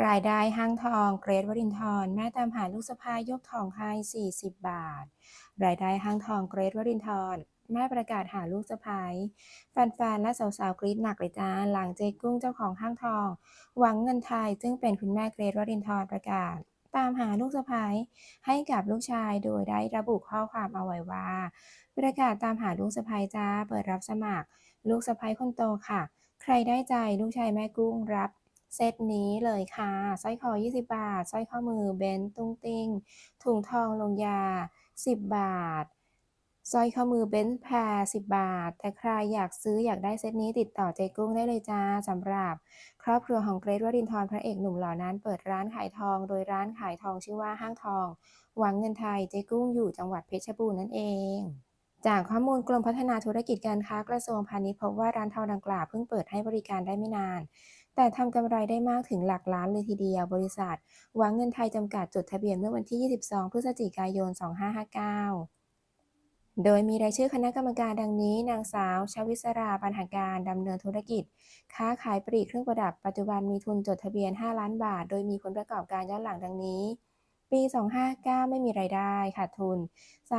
รายได้ห้างทองเกรทวรินทร์แม่ตามหาลูกสะพ้ายยกทองให้ 40 บาท รายได้ห้างทองเกรทวรินทร์แม่ประกาศหาลูกสะพ้ายแฟนๆและสาวๆกรี๊ดหนักเลยจ้าหลังเจกุ้งเจ้าของห้างทอง หวังเงินไทยซึ่งเป็นคุณแม่เกรทวรินทร์ประกาศ ตามหาลูกสะพ้ายให้กับลูกชายโดยได้ระบุข้อความเอาไว้ว่า ประกาศตามหาลูกสะพ้ายจ้าเปิดรับสมัคร ลูกสะพ้ายคนโตค่ะ ใครได้ใจลูกชายแม่กุ้งรับ เซตนี้เลยค่ะ สร้อยคอ 20 บาท สร้อยข้อมือเบนตุ้งติ้ง ถุงทองลงยา 10 บาท สร้อยข้อมือเบนแพร10 บาท แต่ใครอยากซื้ออยากได้เซตนี้ติดต่อเจกุ้งได้เลยจ้าสำหรับ ครอบครัวของเกรทวรินทร์พระเอกหนุ่มหล่อนั้นเปิดร้านขายทอง โดยร้านขายทองชื่อว่าห้างทอง หวังเงินไทยเจกุ้งอยู่จังหวัดเพชรบูรณ์นั่นเองจากข้อมูลกรมพัฒนาธุรกิจการค้ากระทรวงพาณิชย์พบว่าร้านทองดังกล่าวเพิ่งเปิดให้บริการได้ไม่นาน แต่ทำกำไรได้มากถึงหลักล้านเลยทีเดียวบริษัทหวังเงินไทยจำกัดจดทะเบียนเมื่อวันที่ 22 พฤศจิกายน 2559โดยมีรายชื่อคณะกรรมการดังนี้ นางสาว ชวิศราปัญหาการดำเนินธุรกิจ ค้าขายปลีกเครื่องประดับ ปัจจุบันมีทุนจดทะเบียน 5 ล้านบาท โดยมีผลประกอบการย้อนหลังดังนี้ ปี 259 ไม่มีรายได้ขาดทุน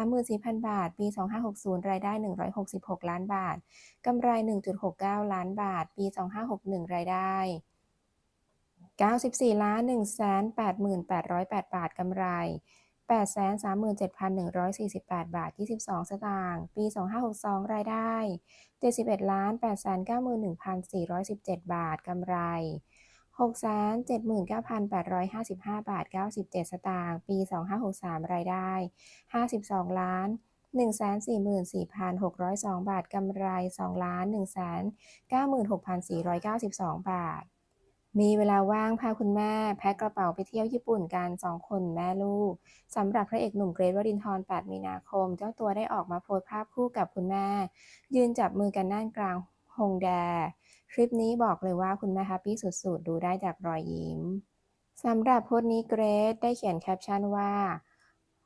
34,000 บาท ปี 2560 รายได้ 166 ล้านบาท กำไร 1.69 ล้านบาท ปี 2561 รายได้ 94ล้าน188,808 บาท กำไร 837,148 บาท 22 สตางค์ ปี 2562 รายได้ 71ล้าน891,417 บาท กำไร 679,855 บาท 97 สตางค์ ปี 2563 รายได้ 52 ล้าน144,602 บาท กำไร2ล้าน196,492 บาท มีเวลาว่างพาคุณแม่ แพ็คกระเป๋าไปเที่ยวญี่ปุ่นกัน 2 คนแม่ลูก สำหรับพระเอกหนุ่มเกรทวรินทร์8 มีนาคม เจ้าตัวได้ออกมาโพสภาพคู่กับคุณแม่ ยืนจับมือกันน่านกลางฮงแด คลิปนี้บอกเลยว่าคุณแม่แฮปปี้สุดๆ ดูได้จากรอยยิ้มสำหรับโพสต์นี้เกรทได้เขียนแคปชั่นว่า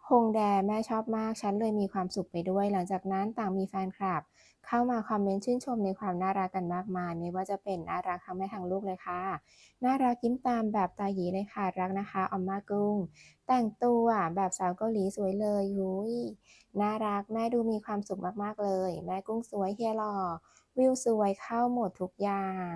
ฮงแดแม่ชอบมาก ฉันเลยมีความสุขไปด้วย หลังจากนั้นต่างมีแฟนคลับ เข้ามาคอมเมนต์ชื่นชมในความน่ารักกันมากมาย ไม่ว่าจะเป็นน่ารักทั้งแม่ทั้งลูกเลยค่ะ น่ารักยิ้มตามแบบตาหยีเลยค่ะ รักนะคะออมมากุ้ง แต่งตัวแบบสาวเกาหลีสวยเลยหุยน่ารักแม่ดูมีความสุขมากๆเลย แม่กุ้งสวยเฮียหล่อ วิวสวยเข้าหมดทุกอย่าง